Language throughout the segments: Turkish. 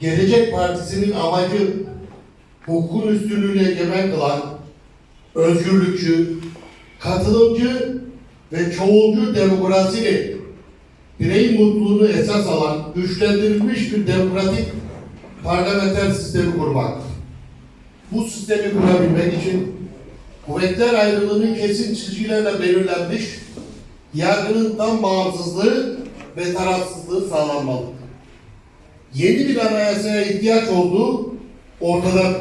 Gelecek Partisi'nin amacı hukukun üstünlüğünü egemen kılan, özgürlükçü, katılımcı ve çoğulcu demokrasiyle birey mutluluğunu esas alan güçlendirilmiş bir demokratik parlamenter sistemi kurmaktır. Bu sistemi kurabilmek için kuvvetler ayrılığının kesin çizgilerle belirlenmiş, yargının tam bağımsızlığı ve tarafsızlığı sağlanmalıdır. Yeni bir anayasaya ihtiyaç olduğu ortada.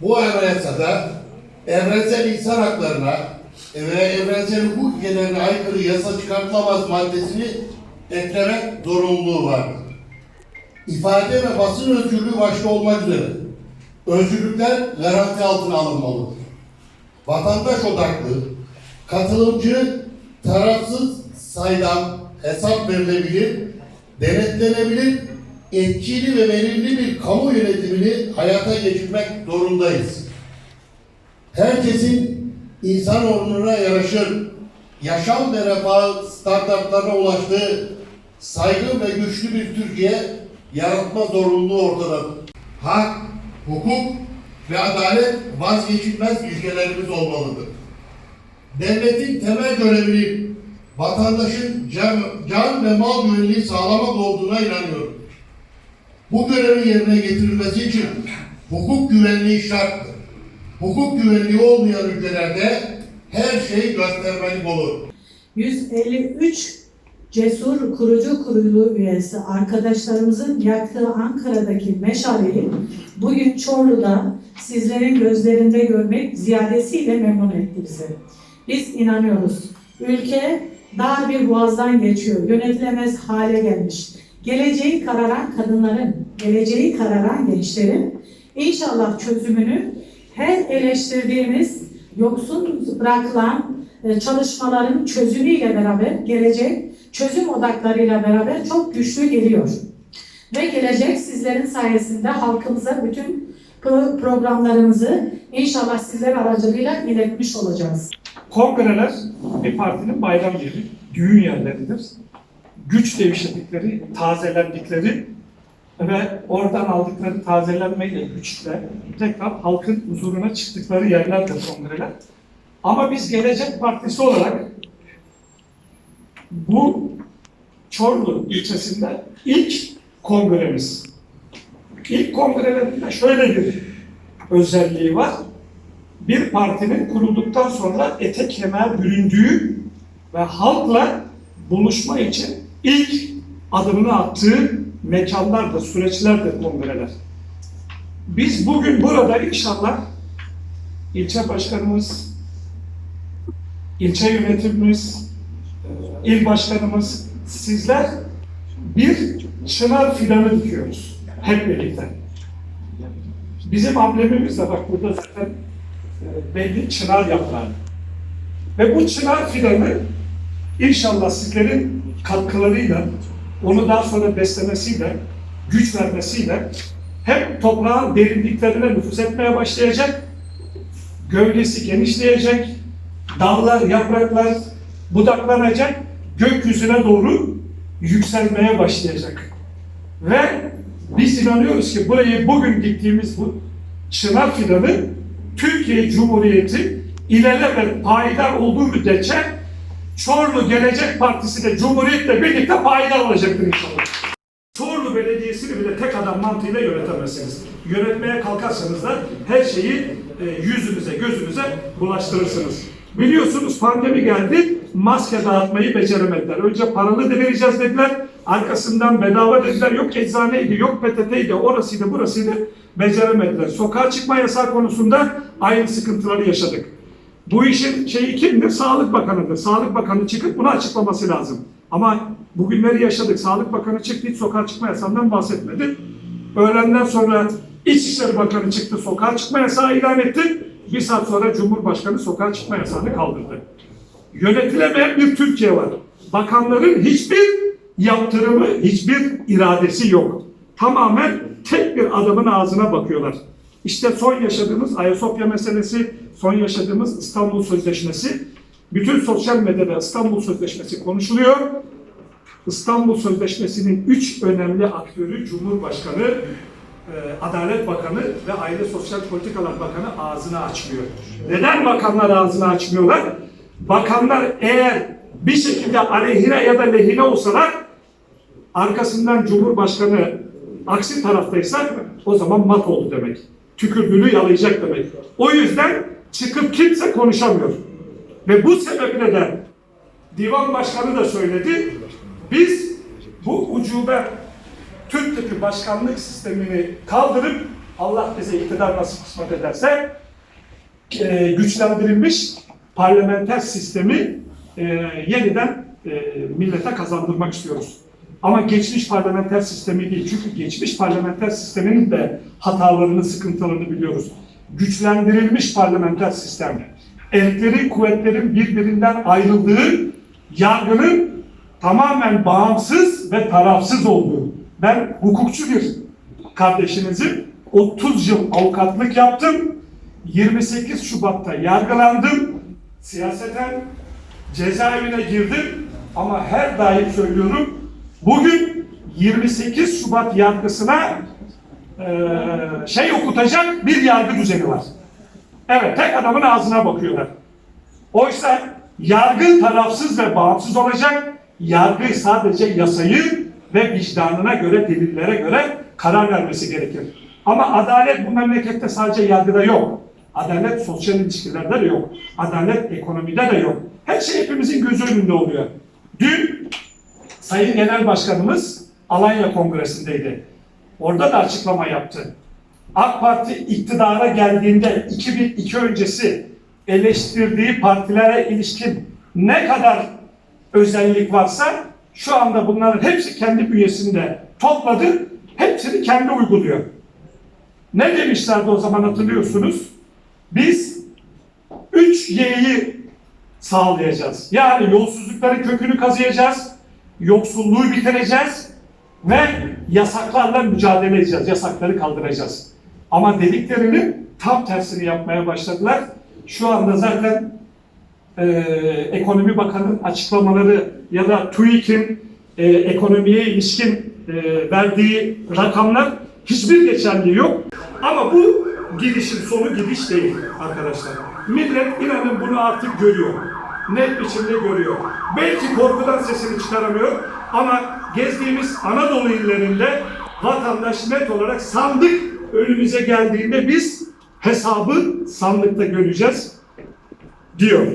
Bu anayasada evrensel insan haklarına ve evrensel hukuk ilkelerine aykırı yasa çıkartılamaz maddesini eklemek zorunluluğu vardır. İfade ve basın özgürlüğü başta olmak üzere özgürlükler garanti altına alınmalıdır. Vatandaş odaklı, katılımcı, tarafsız, saydam, hesap verilebilir, denetlenebilir, etkili ve verimli bir kamu yönetimini hayata geçirmek zorundayız. Herkesin insan onuruna yaraşır, yaşam ve refah standartlarına ulaştığı saygın ve güçlü bir Türkiye yaratma zorunluluğu ortadadır. Hak, hukuk ve adalet vazgeçilmez ilkelerimiz olmalıdır. Devletin temel görevinin vatandaşın can, can ve mal güvenliği sağlamak olduğuna inanıyorum. Bu görevin yerine getirilmesi için hukuk güvenliği şarttır. Hukuk güvenliği olmayan ülkelerde her şey göstermelik olur. 153 cesur kurucu kurulu üyesi arkadaşlarımızın yaktığı Ankara'daki meşaleyi bugün Çorlu'da sizlerin gözlerinde görmek ziyadesiyle memnun etti bizi. Biz inanıyoruz. Ülke dar bir boğazdan geçiyor. Yönetilemez hale gelmiş. Geleceği kararan kadınların, geleceği kararan gençlerin inşallah çözümünü her eleştirdiğimiz yoksun bırakılan e, çalışmaların çözümüyle beraber gelecek çözüm odaklarıyla beraber çok güçlü geliyor. Ve gelecek sizlerin sayesinde halkımıza bütün pro- programlarımızı inşallah sizler aracılığıyla iletmiş olacağız. Kongreler bir partinin bayram yeri, düğün yerleridir. Güç devşirdikleri, tazelendikleri ve oradan aldıkları tazelenmeyle, güçle tekrar halkın huzuruna çıktıkları yerlerdir kongreler. Ama biz Gelecek Partisi olarak bu Çorlu ilçesinde ilk kongremiz. İlk kongrelerinde şöyle bir özelliği var bir partinin kurulduktan sonra ete kemiğe büründüğü ve halkla buluşma için ilk adımını attığı mekanlardır, süreçlerdir kongreler. Biz bugün burada inşallah ilçe başkanımız, ilçe yönetimimiz, il başkanımız, sizler bir çınar fidanı dikiyoruz hep birlikte. Bizim amblemimiz de bak burada zaten e, belli çınar yaprağı. Ve bu çınar fidanı inşallah sizlerin katkılarıyla, onu daha sonra beslemesiyle, güç vermesiyle hem toprağın derinliklerine nüfuz etmeye başlayacak, gövdesi genişleyecek, dallar, yapraklar budaklanacak, gökyüzüne doğru yükselmeye başlayacak. Ve biz inanıyoruz ki burayı bugün diktiğimiz bu çınar fidanı Türkiye Cumhuriyeti ilelebet payidar olduğu müddetçe Çorlu Gelecek Partisi de Cumhuriyet'le birlikte payidar olacaktır inşallah. Çorlu Belediyesi'ni bile tek adam mantığıyla yönetemezsiniz. Yönetmeye kalkarsanız da her şeyi e, yüzünüze, gözünüze bulaştırırsınız. Biliyorsunuz pandemi geldi, maske dağıtmayı beceremediler. Önce paralı da vereceğiz dediler, arkasından bedava dediler. Yok eczaneydi, yok PTT'ydi, orasıydı, burasıydı. Beceremediler. Sokağa çıkma yasağı konusunda aynı sıkıntıları yaşadık. Bu işin şeyi kimdir? Sağlık Bakanı'dır. Sağlık Bakanı çıkıp bunu açıklaması lazım. Ama bugünleri yaşadık. Sağlık Bakanı çıktı, hiç sokağa çıkma yasağından bahsetmedi. Öğlenden sonra İçişleri Bakanı çıktı, sokağa çıkma yasağı ilan etti. Bir saat sonra Cumhurbaşkanı sokağa çıkma yasağını kaldırdı. Yönetilemeyen bir Türkiye var. Bakanların hiçbir yaptırımı, hiçbir iradesi yok. Tamamen tek bir adamın ağzına bakıyorlar. İşte son yaşadığımız Ayasofya meselesi, son yaşadığımız İstanbul Sözleşmesi, bütün sosyal medyada İstanbul Sözleşmesi konuşuluyor. İstanbul Sözleşmesi'nin üç önemli aktörü Cumhurbaşkanı, e, Adalet Bakanı ve Aile Sosyal Politikalar Bakanı ağzını açmıyor. Neden bakanlar ağzını açmıyorlar? Bakanlar eğer bir şekilde aleyhine ya da lehine olsalar arkasından Cumhurbaşkanı aksi taraftaysa o zaman mat oldu demek. Tükürdüğünü yalayacak demek. O yüzden çıkıp kimse konuşamıyor. Ve bu sebeple de divan başkanı da söyledi. Biz bu ucube Türk tipi başkanlık sistemini kaldırıp Allah bize iktidar nasıl kısmet ederse e, güçlendirilmiş parlamenter sistemi e, yeniden e, millete kazandırmak istiyoruz. Ama geçmiş parlamenter sistemi değil. Çünkü geçmiş parlamenter sisteminin de hatalarını, sıkıntılarını biliyoruz. Güçlendirilmiş parlamenter sistem. Erklerin, kuvvetlerin birbirinden ayrıldığı, yargının tamamen bağımsız ve tarafsız olduğu. Ben hukukçu bir kardeşinizim. 30 yıl avukatlık yaptım. 28 Şubat'ta yargılandım. Siyaseten cezaevine girdim. Ama her daim söylüyorum. Bugün 28 Şubat yargısına eee, şey okutacak bir yargı düzeni var. Evet, tek adamın ağzına bakıyorlar. Oysa yargı tarafsız ve bağımsız olacak. Yargı sadece yasayı ve vicdanına göre, delillere göre karar vermesi gerekir. Ama adalet bu memlekette sadece yargıda yok. Adalet sosyal ilişkilerde de yok. Adalet ekonomide de yok. Her şey hepimizin gözü önünde oluyor. Dün Sayın Genel Başkanımız Alanya Kongresi'ndeydi. Orada da açıklama yaptı. AK Parti iktidara geldiğinde 2002 öncesi eleştirdiği partilere ilişkin ne kadar özellik varsa şu anda bunların hepsi kendi bünyesinde topladı, hepsini kendi uyguluyor. Ne demişlerdi o zaman hatırlıyorsunuz? Biz 3 Y'yi sağlayacağız. Yani yolsuzlukların kökünü kazıyacağız, yoksulluğu bitireceğiz ve yasaklarla mücadele edeceğiz, yasakları kaldıracağız. Ama dediklerini tam tersini yapmaya başladılar. Şu anda zaten e, Ekonomi Bakanı'nın açıklamaları ya da TÜİK'in e, ekonomiye ilişkin e, verdiği rakamlar hiçbir geçerliği yok. Ama bu gidişin sonu gidiş değil arkadaşlar. Millet inanın bunu artık görüyor. Net biçimde görüyor. Belki korkudan sesini çıkaramıyor ama gezdiğimiz Anadolu illerinde vatandaş net olarak sandık önümüze geldiğinde biz hesabı sandıkta göreceğiz diyor.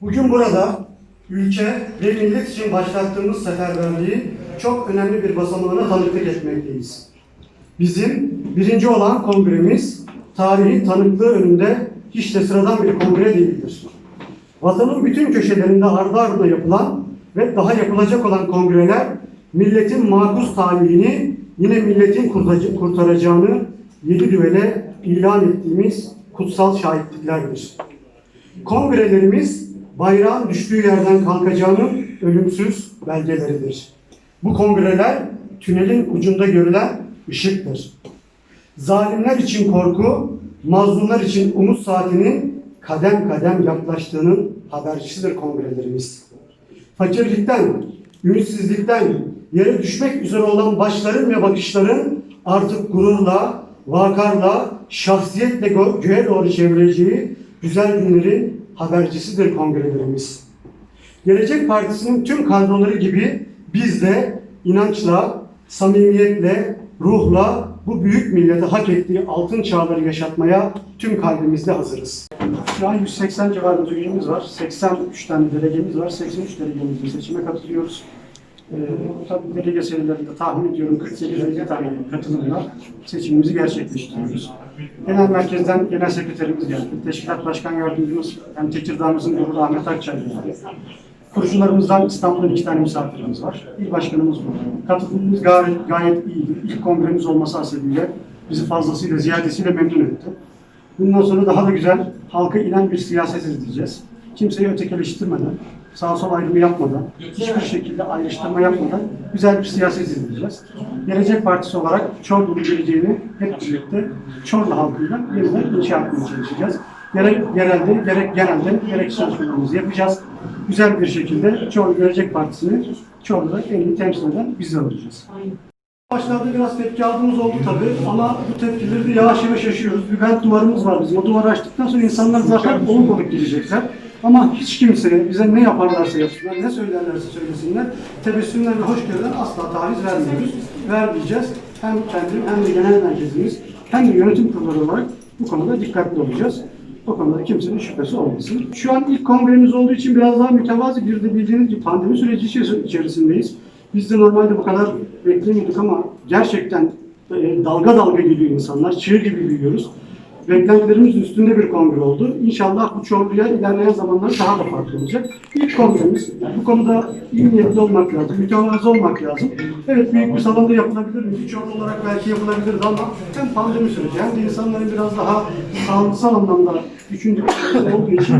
Bugün burada ülke ve millet için başlattığımız seferberliği çok önemli bir basamağına tanıklık etmekteyiz. Bizim birinci olan kongremiz tarihin tanıklığı önünde hiç de sıradan bir kongre değildir. Vatanın bütün köşelerinde ardı ardına yapılan ve daha yapılacak olan kongreler milletin makus talihini yine milletin kurtaracağını yedi düvele ilan ettiğimiz kutsal şahitliklerdir. Kongrelerimiz bayrağın düştüğü yerden kalkacağının ölümsüz belgeleridir. Bu kongreler tünelin ucunda görülen ışıktır. Zalimler için korku, mazlumlar için umut saatinin kadem kadem yaklaştığının habercisidir kongrelerimiz. Fakirlikten, ümitsizlikten, yere düşmek üzere olan başların ve bakışların artık gururla, vakarla, şahsiyetle gö- göğe doğru çevireceği güzel günlerin habercisidir kongrelerimiz. Gelecek Partisi'nin tüm kadroları gibi biz de inançla, samimiyetle, ruhla bu büyük millete hak ettiği altın çağları yaşatmaya tüm kalbimizle hazırız. Şu an 180 civarında üyemiz var. 83 tane delegemiz var. 83 delegemizle seçime katılıyoruz. Ee, tabii delege sayılarında tahmin ediyorum 48-50 tane katılımla seçimimizi gerçekleştiriyoruz. Genel merkezden genel sekreterimiz geldi. Teşkilat başkan yardımcımız hem Tekirdağ'ımızın gururu Ahmet Akçay geldi. Kurucularımızdan İstanbul'dan iki tane misafirimiz var. İl başkanımız bu. Katılımımız gayet, gayet iyiydi. İlk kongremiz olması hasebiyle bizi fazlasıyla, ziyadesiyle memnun etti. Bundan sonra daha da güzel, halka inen bir siyaset izleyeceğiz. Kimseyi ötekileştirmeden, sağ sol ayrımı yapmadan, hiçbir şekilde ayrıştırma yapmadan güzel bir siyaset izleyeceğiz. Gelecek Partisi olarak Çorlu'nun geleceğini hep birlikte Çorlu halkıyla yeniden inşa etmeye çalışacağız. gerek yerelde, gerek genelde, gerek çalışmalarımızı yapacağız. Güzel bir şekilde Çorlu Gelecek Partisi'ni Çorlu'da en iyi temsil eden biz olacağız. Başlarda biraz tepki aldığımız oldu tabii ama bu tepkileri de yavaş yavaş yaşıyoruz. Bir vent duvarımız var bizim. O duvarı açtıktan sonra insanlar zaten oluk oluk gidecekler. Ama hiç kimse bize ne yaparlarsa yapsınlar, ne söylerlerse söylesinler, tebessümden ve hoşgörüden asla taviz vermiyoruz. Vermeyeceğiz. Hem kendim hem de genel merkezimiz hem de yönetim kurulları olarak bu konuda dikkatli olacağız. O konuda kimsenin şüphesi olmasın. Şu an ilk kongremiz olduğu için biraz daha mütevazi bir de bildiğiniz gibi pandemi süreci içeris- içerisindeyiz. Biz de normalde bu kadar beklemiyorduk ama gerçekten e, dalga dalga geliyor insanlar. Çığ gibi büyüyoruz. Beklentilerimizin üstünde bir kongre oldu. İnşallah bu Çorlu'ya ilerleyen zamanlarda daha da farklı olacak. İlk kongremiz. Bu konuda iyi niyetli olmak lazım, mütevazı olmak lazım. Evet büyük bir salonda yapılabilir? Çorlu olarak belki yapılabilirdi ama hem pandemi süreci hem de insanların biraz daha sağlıksal anlamda düşündükleri olduğu için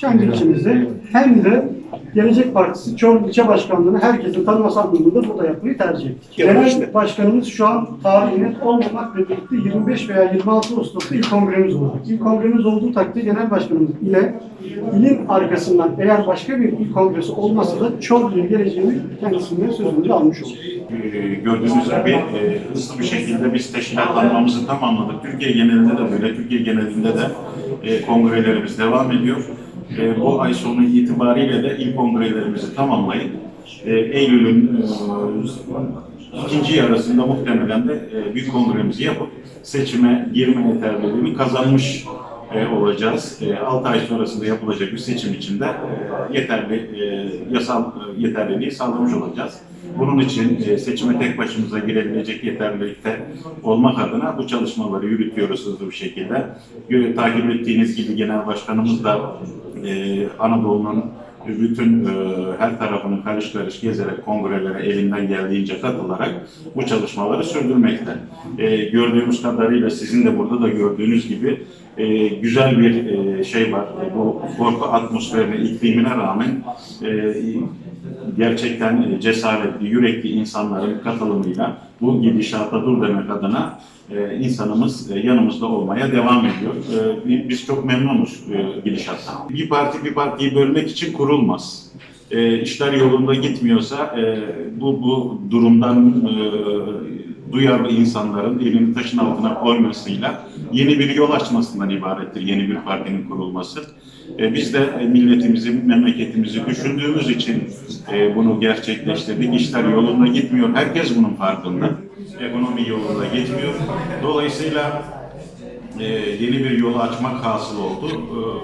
kendi içimizde hem de Gelecek Partisi Çorlu İlçe Başkanlığı'nı herkesin tanıması anlamında burada yapmayı tercih ettik. Genel Başkanımız şu an tarihinin olmamakla birlikte 25 veya 26 Ağustos'ta ilk kongremiz olacak. İlk kongremiz olduğu takdirde Genel Başkanımız ile ilin arkasından eğer başka bir il kongresi olmasa da Çorlu'ya geleceğini kendisinden sözünü almış olduk. Ee, gördüğünüz gibi e, hızlı bir şekilde biz teşkilatlanmamızı tamamladık. Türkiye genelinde de böyle, Türkiye genelinde de e, kongrelerimiz devam ediyor. E, bu ay sonu itibariyle de ilk kongrelerimizi tamamlayıp e, Eylül'ün e, ikinci yarısında muhtemelen de e, büyük kongremizi yapıp seçime girme yeterliliğini kazanmış e, olacağız. E, 6 ay sonrasında yapılacak bir seçim için de e, yeterli e, yasal e, yeterliliği sağlamış olacağız. Bunun için e, seçime tek başımıza girebilecek yeterlilikte olmak adına bu çalışmaları yürütüyoruz hızlı bir şekilde. Takip ettiğiniz gibi Genel Başkanımız da e, Anadolu'nun bütün e, her tarafını karış karış gezerek kongrelere elinden geldiğince katılarak bu çalışmaları sürdürmekte. E, gördüğümüz kadarıyla sizin de burada da gördüğünüz gibi e, güzel bir e, şey var. E, bu korku atmosferine, iklimine rağmen e, gerçekten cesaretli, yürekli insanların katılımıyla bu gidişata dur demek adına e, insanımız e, yanımızda olmaya devam ediyor. E, bi- biz çok memnunuz e, gidişattan. Bir parti bir partiyi bölmek için kurulmaz. E, işler yolunda gitmiyorsa e, bu bu durumdan e, duyarlı insanların elini taşın altına koymasıyla yeni bir yol açmasından ibarettir yeni bir partinin kurulması. E, biz de e, milletimizi, memleketimizi düşündüğümüz için e, bunu gerçekleştirdik. İşler yolunda gitmiyor. Herkes bunun farkında. Ekonomi yolunda gitmiyor. Dolayısıyla yeni bir yolu açmak hasıl oldu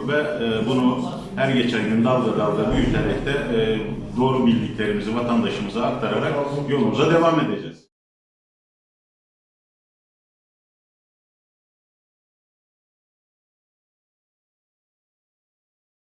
ve bunu her geçen gün dalga dalga büyüterek de e, doğru bildiklerimizi vatandaşımıza aktararak yolumuza devam edeceğiz.